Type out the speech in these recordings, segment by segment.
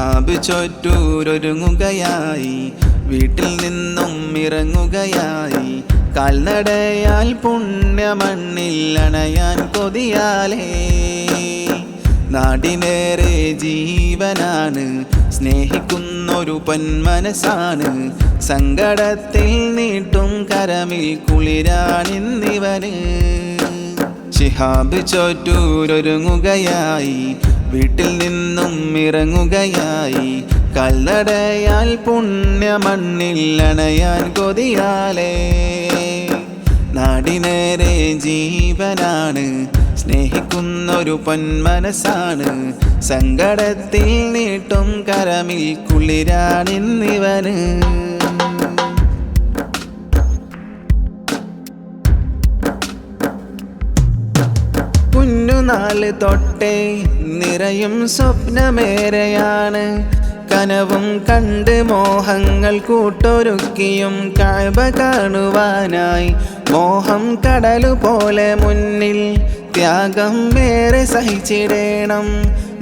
ശിഹാബ് ചൊറ്റൂരൊരുങ്ങുകയായി വീട്ടിൽ നിന്നും ഇറങ്ങുകയായി. കാൽനടയാൽ പുണ്യമണ്ണിൽ അണയാൻ കൊതിയാലേ. നാടിനേറെ ജീവനാണ് സ്നേഹിക്കുന്നൊരു പൊന്മനസ്സാണ്. സങ്കടത്തിൽ നീട്ടും കരമിൽ കുളിരാണിന്നിവന്. ശിഹാബ് ചോറ്റൂരൊരുങ്ങുകയായി വീട്ടിൽ നിന്നും ഇറങ്ങുകയായി. കല്ലടയാൽ പുണ്യമണ്ണിൽ അണയാൻ കൊതിയാലേ. നാടിനേരെ ജീവനാണ്. സ്നേഹിക്കുന്ന സ്നേഹിക്കുന്നൊരു പൊന്മനസ്സാണ്. സങ്കടത്തിൽ നീട്ടും കരമിൽ കുളിരാണിന്നിവന്. കുഞ്ഞുനാൾ തൊട്ടേ നിറയും സ്വപ്നമേറെയാണ്. കനവും കണ്ട് മോഹങ്ങൾ കൂട്ടൊരുക്കിയും കാഴ്വ കാണുവാനായി. മോഹം കടലു പോലെ മുന്നിൽ ത്യാഗം വേറെ സഹിച്ചിടേണം.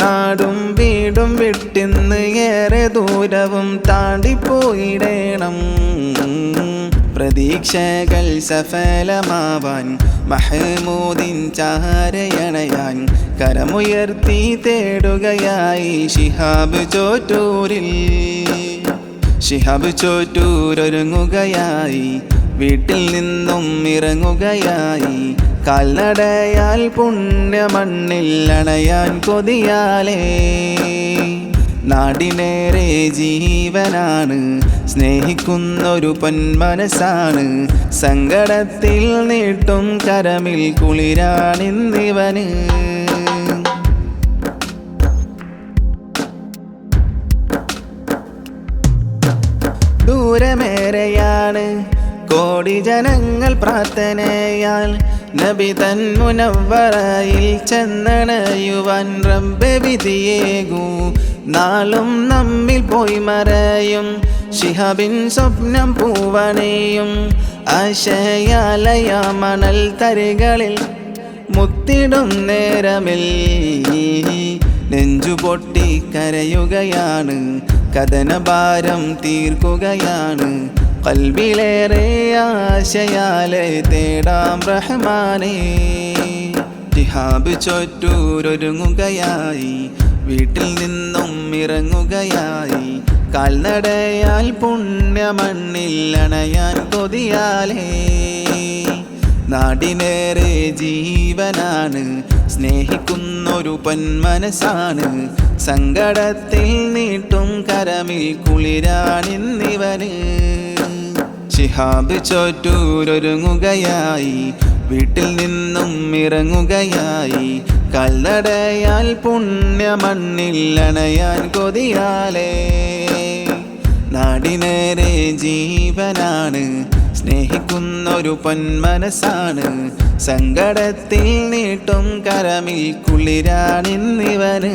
നാടും വീടും വിട്ടിന്ന് ഏറെ ദൂരവും താണ്ടിപ്പോയിടേണം. പ്രതീക്ഷകൾ സഫലമാവാൻ മഹമൂദിൻ ചാരയണയാൻ കരമുയർത്തി തേടുകയായി. ശിഹാബ് ചോറ്റൂരിൽ ശിഹാബ് ചോറ്റൂരൊരുങ്ങുകയായി വീട്ടിൽ നിന്നും ഇറങ്ങുകയായി. കാൽനടയാൽ പുണ്യമണ്ണിൽ അണയാൻ കൊതിയാലേ. നാടിനേറെ ജീവനാണ്. സ്നേഹിക്കുന്നൊരു പൊന്മനസ്സാണ്. സങ്കടത്തിൽ നീട്ടും കരമിൽ കുളിരാണിന്നിവന്. ദൂരമേറെയാണ് കോടി ജനങ്ങൾ പ്രാർത്ഥനയാൽ നബി തൻ മുനവറയിൽ ചെന്നണയുവാൻ റബ്ബെ വിധിയേകൂ. നാളും നമ്മിൽ പോയി മറയും. ശിഹബിൻ സ്വപ്നം പൂവണയും. ആശയാലയ മണൽ തരികളിൽ മുത്തിടും നേരമിൽ. നെഞ്ചു പൊട്ടി കരയുകയാണ്. കഥനഭാരം തീർക്കുകയാണ്. കൽവിലേറെ ആശയാലെ തേടാം റഹ്മാനേ. ജിഹാബ് ചൊറ്റൂരൊരുങ്ങുകയായി. വീട്ടിൽ നിന്നും ഇറങ്ങുകയായി. കാൽനടയാൽ പുണ്യമണ്ണിൽ അണയാൻ കൊതിയാലേ. നാടിനേറെ ജീവനാണ് സ്നേഹിക്കുന്നൊരു മനസ്സാണ് സങ്കടത്തിൽ നീട്ടും കരമിൽ കുളിരാണിന്നിവന് ശിഹാബ് ചോറ്റൂരൊരുങ്ങുകയായി വീട്ടിൽ നിന്നും ഇറങ്ങുകയായി. കല്ലടയാൽ പുണ്യമണ്ണിൽ അണയാൻ കൊതിയാലേ. നാടിനേരെ ജീവനാണ് സ്നേഹിക്കുന്നൊരു പൊന്മനസ്സാണ്. സങ്കടത്തിൽ നീട്ടും കരമിൽ കുളിരാണിന്നിവന്.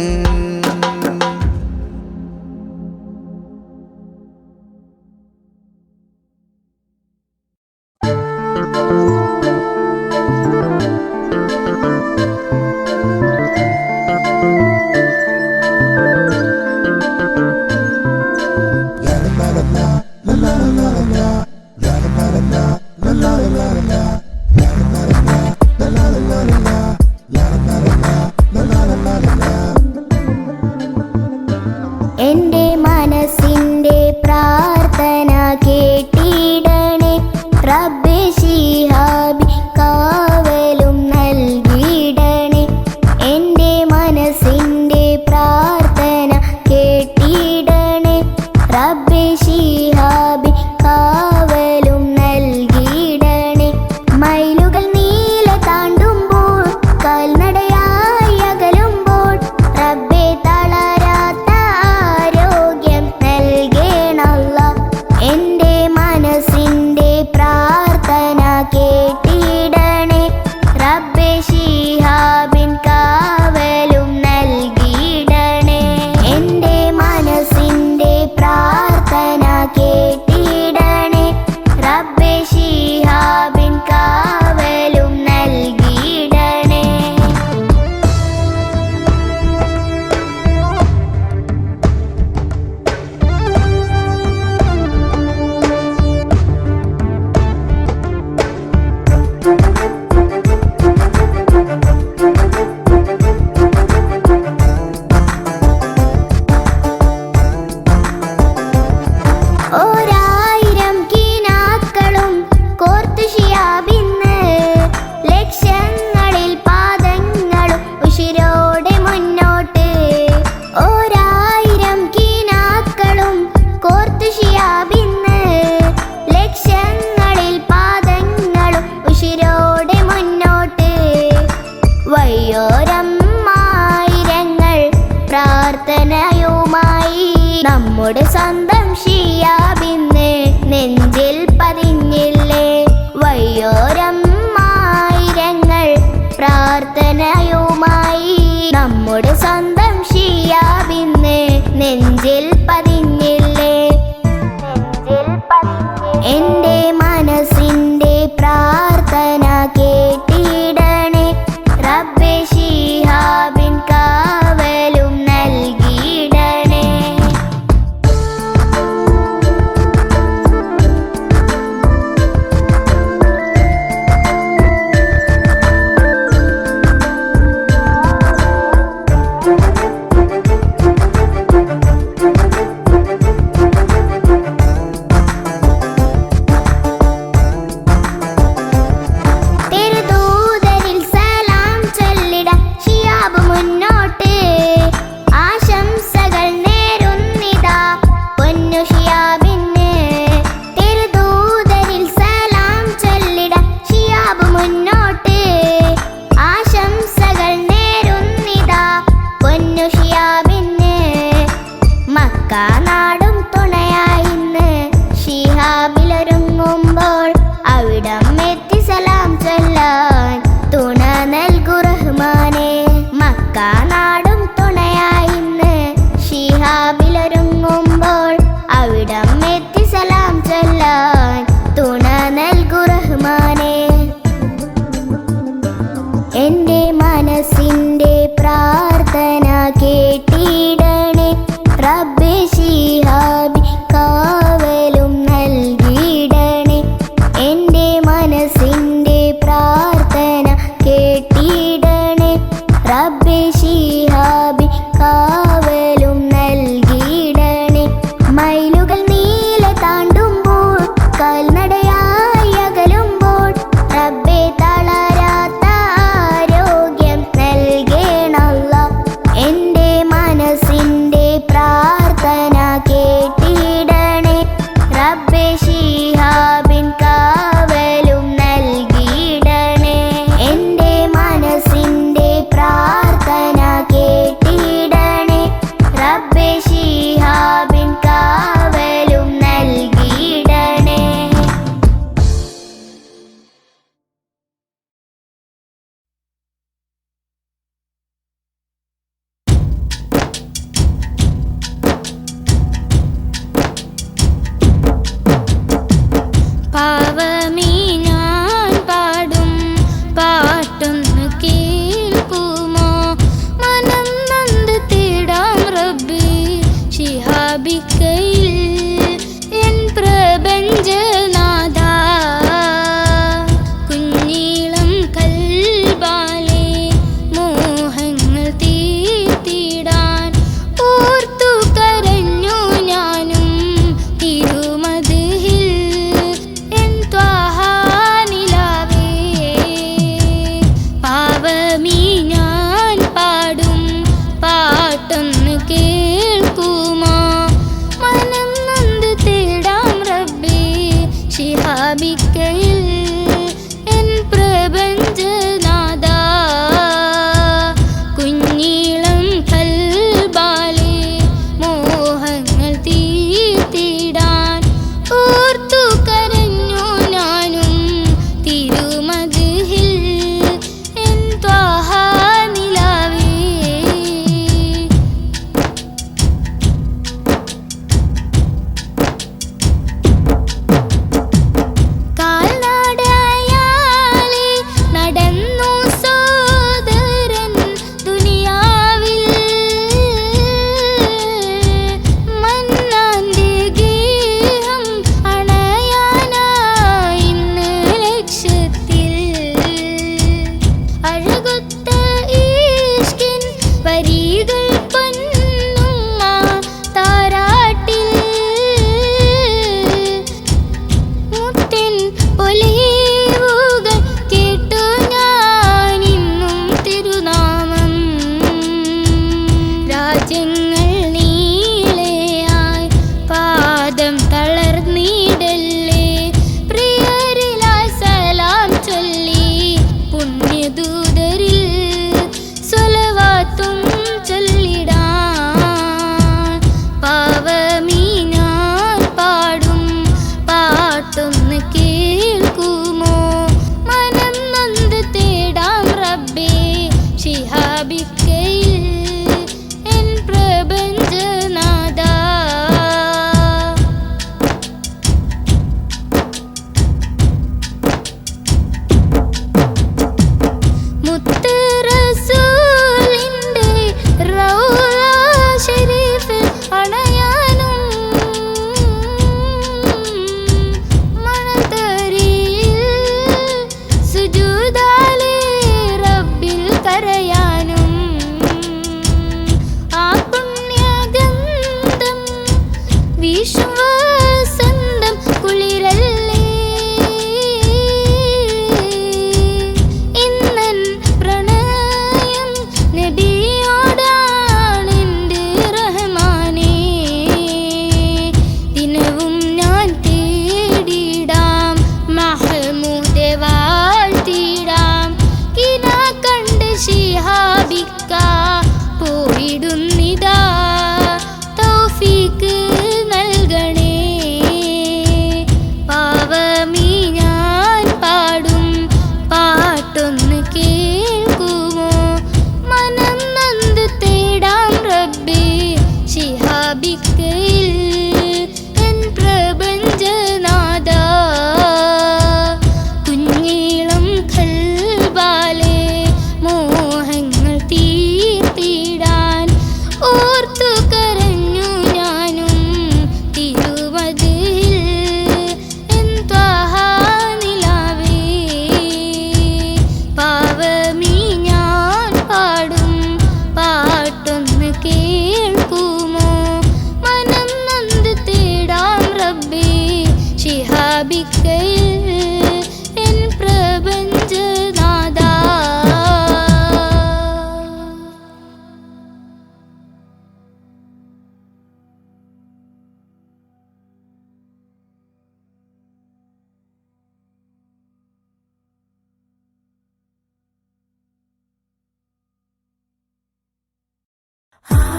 Ah.